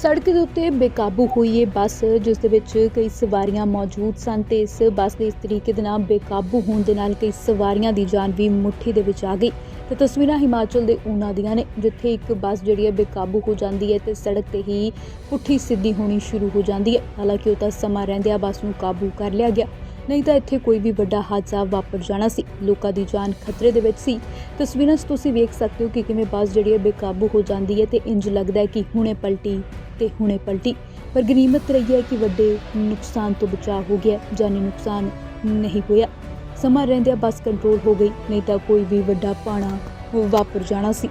ਸੜਕ ਦੇ ਉੱਤੇ ਬੇਕਾਬੂ ਹੋਈ ਇਹ ਬੱਸ, ਜਿਸ ਦੇ ਵਿੱਚ ਕਈ ਸਵਾਰੀਆਂ ਮੌਜੂਦ ਸਨ ਤੇ ਇਸ ਬੱਸ ਦੇ ਇਸ ਤਰੀਕੇ ਦੇ ਨਾਲ ਬੇਕਾਬੂ ਹੋਣ ਦੇ ਨਾਲ ਕਈ ਸਵਾਰੀਆਂ ਦੀ ਜਾਨ ਵੀ ਮੁੱਠੀ ਦੇ ਵਿੱਚ ਆ ਗਈ। ਤੇ ਤਸਵੀਰਾਂ ਹਿਮਾਚਲ ਦੇ ਊਨਾ ਦੀਆਂ ਨੇ, ਜਿੱਥੇ ਇੱਕ ਬੱਸ ਜਿਹੜੀ ਹੈ ਬੇਕਾਬੂ ਹੋ ਜਾਂਦੀ ਹੈ ਤੇ ਸੜਕ ਤੇ ਹੀ ਪੁੱਠੀ ਸਿੱਧੀ ਹੋਣੀ ਸ਼ੁਰੂ ਹੋ ਜਾਂਦੀ ਹੈ। ਹਾਲਾਂਕਿ ਉਹ ਤਾਂ ਸਮਾਂ ਰਹਿੰਦਿਆਂ ਬੱਸ ਨੂੰ ਕਾਬੂ ਕਰ ਲਿਆ ਗਿਆ। ਨਹੀਂ ਤਾਂ ਇੱਥੇ ਕੋਈ ਵੀ ਵੱਡਾ ਹਾਦਸਾ ਵਾਪਰ ਜਾਣਾ ਸੀ। ਲੋਕਾਂ ਦੀ ਜਾਨ ਖਤਰੇ ਦੇ ਵਿੱਚ ਸੀ। ਤਸਵੀਰਾਂ 'ਚ ਤੁਸੀਂ ਵੇਖ ਸਕਦੇ ਹੋ ਕਿ ਕਿਵੇਂ ਬੱਸ ਜਿਹੜੀ ਹੈ ਬੇਕਾਬੂ ਹੋ ਜਾਂਦੀ ਹੈ ਤੇ ਇੰਜ ਲੱਗਦਾ ਹੈ ਕਿ ਹੁਣੇ ਪਲਟੀ ਤੇ ਹੁਣੇ ਪਲਟੀ। ਪਰ ਗਨੀਮਤ ਰਹੀ ਹੈ ਕਿ ਵੱਡੇ ਨੁਕਸਾਨ ਤੋਂ ਬਚਾਅ ਹੋ ਗਿਆ ਜਾਨੀ ਨੁਕਸਾਨ ਨਹੀਂ ਹੋਇਆ। ਸਮਾਂ ਰਹਿੰਦਿਆਂ ਬੱਸ ਕੰਟਰੋਲ ਹੋ ਗਈ, ਨਹੀਂ ਤਾਂ ਕੋਈ ਵੀ ਵੱਡਾ ਪਾਣਾ ਵਾਪਰ ਜਾਣਾ ਸੀ।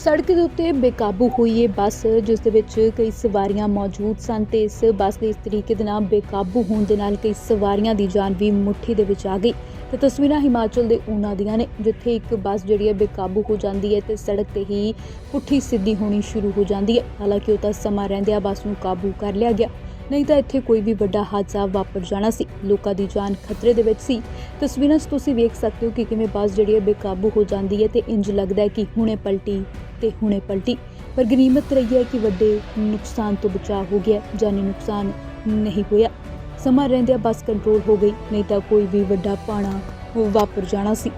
ਸੜਕ ਦੇ ਉੱਤੇ ਬੇਕਾਬੂ ਹੋਈ ਇਹ ਬੱਸ, ਜਿਸ ਦੇ ਵਿੱਚ ਕਈ ਸਵਾਰੀਆਂ ਮੌਜੂਦ ਸਨ ਤੇ ਇਸ ਬੱਸ ਦੇ ਇਸ ਤਰੀਕੇ ਦੇ ਨਾਲ ਬੇਕਾਬੂ ਹੋਣ ਦੇ ਨਾਲ ਕਈ ਸਵਾਰੀਆਂ ਦੀ ਜਾਨ ਵੀ ਮੁੱਠੀ ਦੇ ਵਿੱਚ ਆ ਗਈ। ਤੇ ਤਸਵੀਰਾਂ ਹਿਮਾਚਲ ਦੇ ਊਨਾ ਦੀਆਂ ਨੇ, ਜਿੱਥੇ ਇੱਕ ਬੱਸ ਜਿਹੜੀ ਹੈ ਬੇਕਾਬੂ ਹੋ ਜਾਂਦੀ ਹੈ ਤੇ ਸੜਕ ਤੇ ਹੀ ਪੁੱਠੀ ਸਿੱਧੀ ਹੋਣੀ ਸ਼ੁਰੂ ਹੋ ਜਾਂਦੀ ਹੈ। ਹਾਲਾਂਕਿ ਉਹ ਤਾਂ ਸਮਾਂ ਰਹਿੰਦਿਆਂ ਬੱਸ ਨੂੰ ਕਾਬੂ ਕਰ ਲਿਆ ਗਿਆ। ਨਹੀਂ ਤਾਂ ਇੱਥੇ ਕੋਈ ਵੀ ਵੱਡਾ ਹਾਦਸਾ ਵਾਪਰ ਜਾਣਾ ਸੀ। ਲੋਕਾਂ ਦੀ ਜਾਨ ਖਤਰੇ ਦੇ ਵਿੱਚ ਸੀ। ਤਸਵੀਰਾਂ 'ਚ ਤੁਸੀਂ ਵੇਖ ਸਕਦੇ ਹੋ ਕਿ ਕਿਵੇਂ ਬੱਸ ਜਿਹੜੀ ਹੈ ਬੇਕਾਬੂ ਹੋ ਜਾਂਦੀ ਹੈ ਤੇ ਇੰਜ ਲੱਗਦਾ ਹੈ ਕਿ ਹੁਣੇ ਪਲਟੀ ਤੇ ਹੁਣੇ ਪਲਟੀ। ਪਰ ਗਨੀਮਤ ਰਹੀ ਹੈ ਕਿ ਵੱਡੇ ਨੁਕਸਾਨ ਤੋਂ ਬਚਾਅ ਹੋ ਗਿਆ, ਜਾਨੀ ਨੁਕਸਾਨ ਨਹੀਂ ਹੋਇਆ। ਸਮਾਂ ਰਹਿੰਦਿਆਂ ਬੱਸ ਕੰਟਰੋਲ ਹੋ ਗਈ, ਨਹੀਂ ਤਾਂ ਕੋਈ ਵੀ ਵੱਡਾ ਪਾਣਾ ਵਾਪਰ ਜਾਣਾ ਸੀ।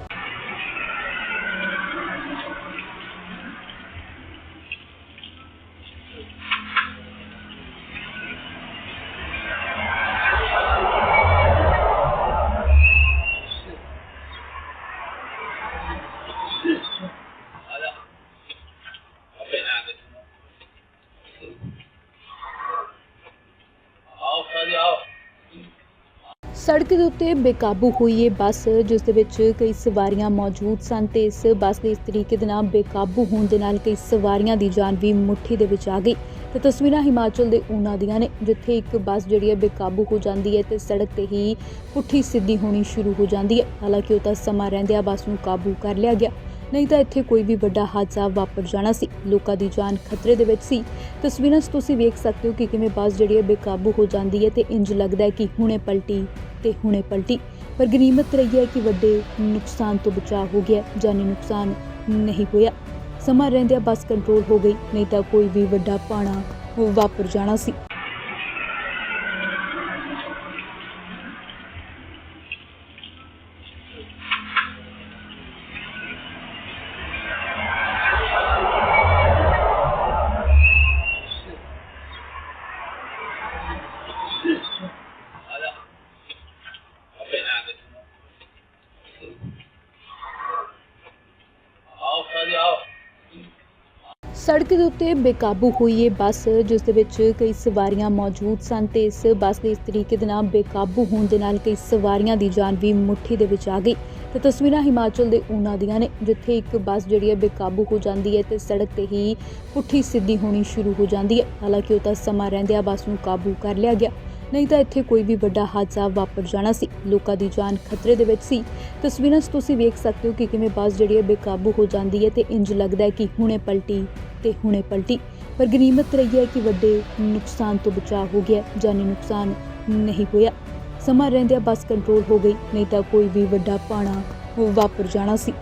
ਸੜਕ ਦੇ ਉੱਤੇ ਬੇਕਾਬੂ ਹੋਈ ਇਹ ਬੱਸ, ਜਿਸ ਦੇ ਵਿੱਚ ਕਈ ਸਵਾਰੀਆਂ ਮੌਜੂਦ ਸਨ ਤੇ ਇਸ ਬੱਸ ਦੇ ਇਸ ਤਰੀਕੇ ਦੇ ਨਾਲ ਬੇਕਾਬੂ ਹੋਣ ਦੇ ਨਾਲ ਕਈ ਸਵਾਰੀਆਂ ਦੀ ਜਾਨ ਵੀ ਮੁੱਠੀ ਦੇ ਵਿੱਚ ਆ ਗਈ। ਤੇ ਤਸਵੀਰਾਂ ਹਿਮਾਚਲ ਦੇ ਊਨਾ ਦੀਆਂ ਨੇ, ਜਿੱਥੇ ਇੱਕ ਬੱਸ ਜਿਹੜੀ ਹੈ ਬੇਕਾਬੂ ਹੋ ਜਾਂਦੀ ਹੈ ਤੇ ਸੜਕ ਤੇ ਹੀ ਪੁੱਠੀ ਸਿੱਧੀ ਹੋਣੀ ਸ਼ੁਰੂ ਹੋ ਜਾਂਦੀ ਹੈ। ਹਾਲਾਂਕਿ ਉਹ ਤਾਂ ਸਮਾਂ ਰਹਿੰਦਿਆਂ ਬੱਸ ਨੂੰ ਕਾਬੂ ਕਰ ਲਿਆ ਗਿਆ। ਨਹੀਂ ਤਾਂ ਇੱਥੇ ਕੋਈ ਵੀ ਵੱਡਾ ਹਾਦਸਾ ਵਾਪਰ ਜਾਣਾ ਸੀ। ਲੋਕਾਂ ਦੀ ਜਾਨ ਖਤਰੇ ਦੇ ਵਿੱਚ ਸੀ। ਤਸਵੀਰਾਂ 'ਚ ਤੁਸੀਂ ਵੇਖ ਸਕਦੇ ਹੋ ਕਿ ਕਿਵੇਂ ਬੱਸ ਜਿਹੜੀ ਹੈ ਬੇਕਾਬੂ ਹੋ ਜਾਂਦੀ ਹੈ ਤੇ ਇੰਜ ਲੱਗਦਾ ਹੈ ਕਿ ਹੁਣੇ ਪਲਟੀ ਤੇ ਹੁਣੇ ਪਲਟੀ। ਪਰ ਗਨੀਮਤ ਰਹੀ ਹੈ ਕਿ ਵੱਡੇ ਨੁਕਸਾਨ ਤੋਂ ਬਚਾਅ ਹੋ ਗਿਆ ਜਾਨੀ ਨੁਕਸਾਨ ਨਹੀਂ ਹੋਇਆ। ਸਮਾਂ ਰਹਿੰਦਿਆਂ ਬੱਸ ਕੰਟਰੋਲ ਹੋ ਗਈ। ਨਹੀਂ ਤਾਂ ਕੋਈ ਵੀ ਵੱਡਾ ਪਾਣਾ ਵਾਪਰ ਜਾਣਾ ਸੀ। ਸੜਕ ਦੇ ਉੱਤੇ ਬੇਕਾਬੂ ਹੋਈ ਇਹ ਬੱਸ, ਜਿਸ ਦੇ ਵਿੱਚ ਕਈ ਸਵਾਰੀਆਂ ਮੌਜੂਦ ਸਨ ਤੇ ਇਸ ਬੱਸ ਦੇ ਇਸ ਤਰੀਕੇ ਦੇ ਨਾਲ ਬੇਕਾਬੂ ਹੋਣ ਦੇ ਨਾਲ ਕਈ ਸਵਾਰੀਆਂ ਦੀ ਜਾਨ ਵੀ ਮੁੱਠੀ ਦੇ ਵਿੱਚ ਆ ਗਈ। ਤੇ ਤਸਵੀਰਾਂ ਹਿਮਾਚਲ ਦੇ ਊਨਾ ਦੀਆਂ ਨੇ, ਜਿੱਥੇ ਇੱਕ ਬੱਸ ਜਿਹੜੀ ਹੈ ਬੇਕਾਬੂ ਹੋ ਜਾਂਦੀ ਹੈ ਤੇ ਸੜਕ ਤੇ ਹੀ ਪੁੱਠੀ ਸਿੱਧੀ ਹੋਣੀ ਸ਼ੁਰੂ ਹੋ ਜਾਂਦੀ ਹੈ। ਹਾਲਾਂਕਿ ਉਹ ਤਾਂ ਸਮਾਂ ਰਹਿੰਦਿਆਂ ਬੱਸ ਨੂੰ ਕਾਬੂ ਕਰ ਲਿਆ ਗਿਆ। ਨਹੀਂ ਤਾਂ ਇੱਥੇ ਕੋਈ ਵੀ ਵੱਡਾ ਹਾਦਸਾ ਵਾਪਰ ਜਾਣਾ ਸੀ। ਲੋਕਾਂ ਦੀ ਜਾਨ ਖਤਰੇ ਦੇ ਵਿੱਚ ਸੀ। ਤਸਵੀਰਾਂ 'ਚ ਤੁਸੀਂ ਵੇਖ ਸਕਦੇ ਹੋ ਕਿ ਕਿਵੇਂ ਬੱਸ ਜਿਹੜੀ ਹੈ ਬੇਕਾਬੂ ਹੋ ਜਾਂਦੀ ਹੈ ਤੇ ਇੰਜ ਲੱਗਦਾ ਹੈ ਕਿ ਹੁਣੇ ਪਲਟੀ ਤੇ ਹੁਣੇ ਪਲਟੀ। ਪਰ ਗਨੀਮਤ ਰਹੀ ਹੈ ਕਿ ਵੱਡੇ ਨੁਕਸਾਨ ਤੋਂ ਬਚਾਅ ਹੋ ਗਿਆ, ਜਾਨੀ ਨੁਕਸਾਨ ਨਹੀਂ ਹੋਇਆ। ਸਮਾਂ ਰਹਿੰਦਿਆਂ ਬੱਸ ਕੰਟਰੋਲ ਹੋ ਗਈ, ਨਹੀਂ ਤਾਂ ਕੋਈ ਵੀ ਵੱਡਾ ਪਾਣਾ ਵਾਪਰ ਜਾਣਾ ਸੀ।